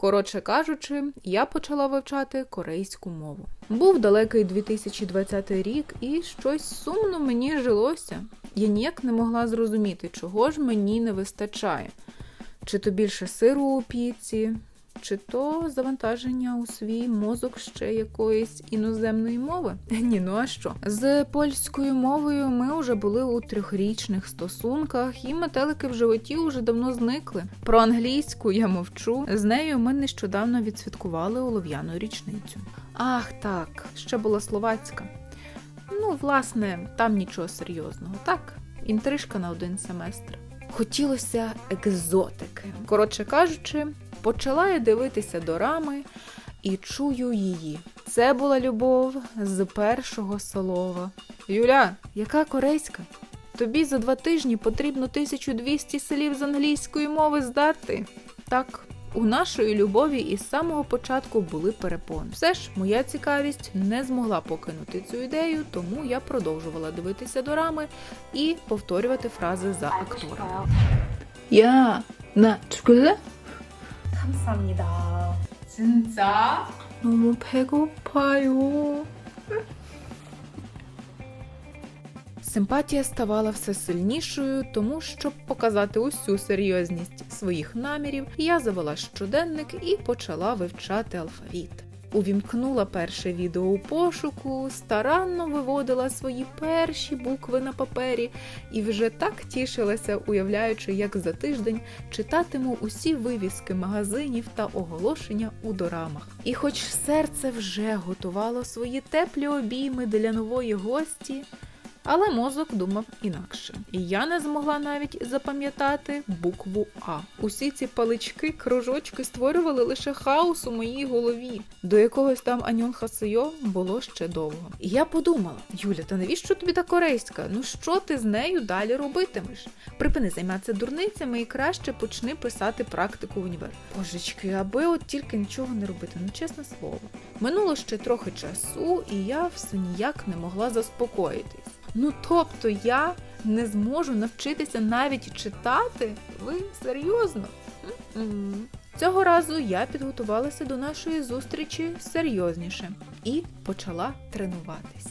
Коротше кажучи, я почала вивчати корейську мову. Був далекий 2020 рік, і щось сумно мені жилося. Я ніяк не могла зрозуміти, чого ж мені не вистачає. Чи то більше сиру у піці, чи то завантаження у свій мозок ще якоїсь іноземної мови? Ні, ну а що? З польською мовою ми вже були у трьохрічних стосунках, і метелики в животі вже давно зникли. Про англійську я мовчу. З нею ми нещодавно відсвяткували олов'яну річницю. Ах, так, ще була словацька. Ну, власне, там нічого серйозного, так? Інтрижка на один семестр. Хотілося екзотики. Коротше кажучи, Почала я дивитися дорами і чую її. Це була любов з першого слова. Юля, яка корейська? Тобі за два тижні потрібно 1200 слів з англійської мови здати. Так, у нашої любові із самого початку були перепони. Все ж, моя цікавість не змогла покинути цю ідею, тому я продовжувала дивитися до рами і повторювати фрази за актором. Я на чкуля 감사합니다. 진짜? 너무 배고파요. Симпатія ставала все сильнішою, тому щоб показати усю серйозність своїх намірів, я завела щоденник і почала вивчати алфавіт. Увімкнула перше відео у пошуку, старанно виводила свої перші букви на папері і вже так тішилася, уявляючи, як за тиждень читатиму усі вивіски магазинів та оголошення у дорамах. І хоч серце вже готувало свої теплі обійми для нової гості, але мозок думав інакше. І я не змогла навіть запам'ятати букву А. Усі ці палички, кружочки створювали лише хаос у моїй голові. До якогось там Аньон Хасийо було ще довго. І я подумала: Юля, та навіщо тобі та корейська? Ну що ти з нею далі робитимеш? Припини займатися дурницями і краще почни писати практику в універ. Божечки, аби от тільки нічого не робити, ну чесне слово. Минуло ще трохи часу, і я все ніяк не могла заспокоїтись. Ну тобто я не зможу навчитися навіть читати? Ви серйозно? Цього разу я підготувалася до нашої зустрічі серйозніше і почала тренуватися.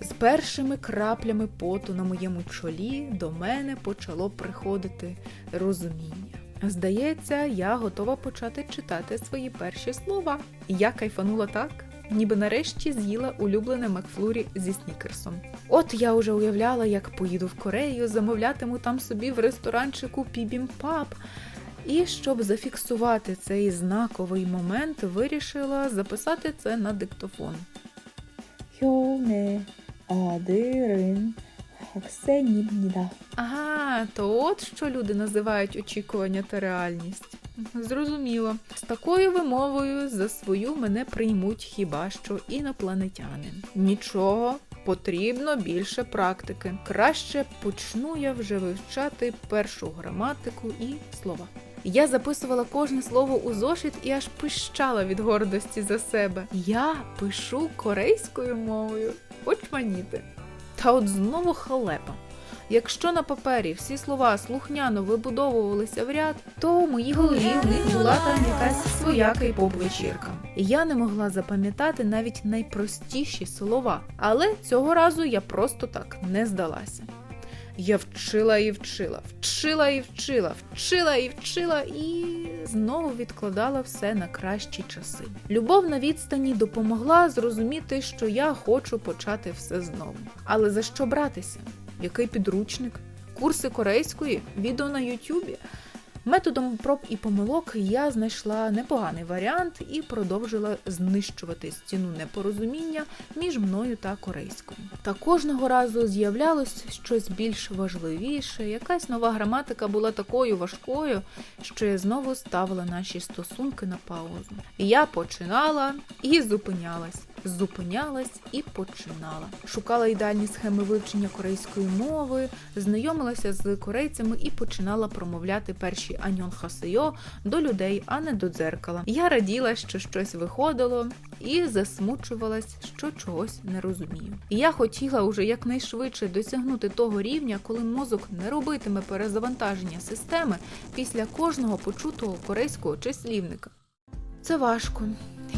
З першими краплями поту на моєму чолі до мене почало приходити розуміння. Здається, я готова почати читати свої перші слова. Я кайфанула так, ніби нарешті з'їла улюблене Макфлурі зі снікерсом. От я уже уявляла, як поїду в Корею, замовлятиму там собі в ресторанчику Пібімпап. І щоб зафіксувати цей знаковий момент, вирішила записати це на диктофон. Хьоне адирин Ага, то от що люди називають очікування та реальність. Зрозуміло. З такою вимовою за свою мене приймуть хіба що інопланетяни. Нічого, потрібно більше практики. Краще почну я вже вивчати першу граматику і слова. Я записувала кожне слово у зошит і аж пищала від гордості за себе. Я пишу корейською мовою. Очманіти. Та от знову халепа. Якщо на папері всі слова слухняно вибудовувалися в ряд, то у моїй голові в них була там якась своя кейпоп-вечірка. Я не могла запам'ятати навіть найпростіші слова. Але цього разу я просто так не здалася. Я вчила і вчила, вчила і вчила, вчила і вчила, і знову відкладала все на кращі часи. Любов на відстані допомогла зрозуміти, що я хочу почати все знову. Але за що братися? Який підручник? Курси корейської, відео на Ютубі. Методом проб і помилок я знайшла непоганий варіант і продовжила знищувати стіну непорозуміння між мною та корейською. Та кожного разу з'являлось щось більш важливіше, якась нова граматика була такою важкою, що я знову ставила наші стосунки на паузу. Я починала і зупинялась. Зупинялась і починала. Шукала ідеальні схеми вивчення корейської мови, знайомилася з корейцями і починала промовляти перші аньон хасейо до людей, а не до дзеркала. Я раділа, що щось виходило, і засмучувалась, що чогось не розумію. Я хотіла уже якнайшвидше досягнути того рівня, коли мозок не робитиме перезавантаження системи після кожного почутого корейського числівника. Це важко.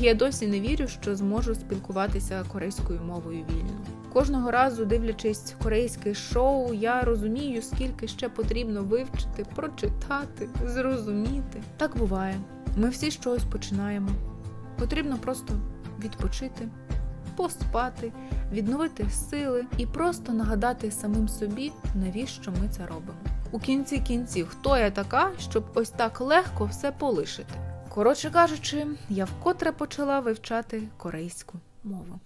Я досі не вірю, що зможу спілкуватися корейською мовою вільно. Кожного разу, дивлячись корейське шоу, я розумію, скільки ще потрібно вивчити, прочитати, зрозуміти. Так буває. Ми всі чогось починаємо. Потрібно просто відпочити, поспати, відновити сили і просто нагадати самим собі, навіщо ми це робимо. У кінці кінців, хто я така, щоб ось так легко все полишити. Коротше кажучи, я вкотре почала вивчати корейську мову.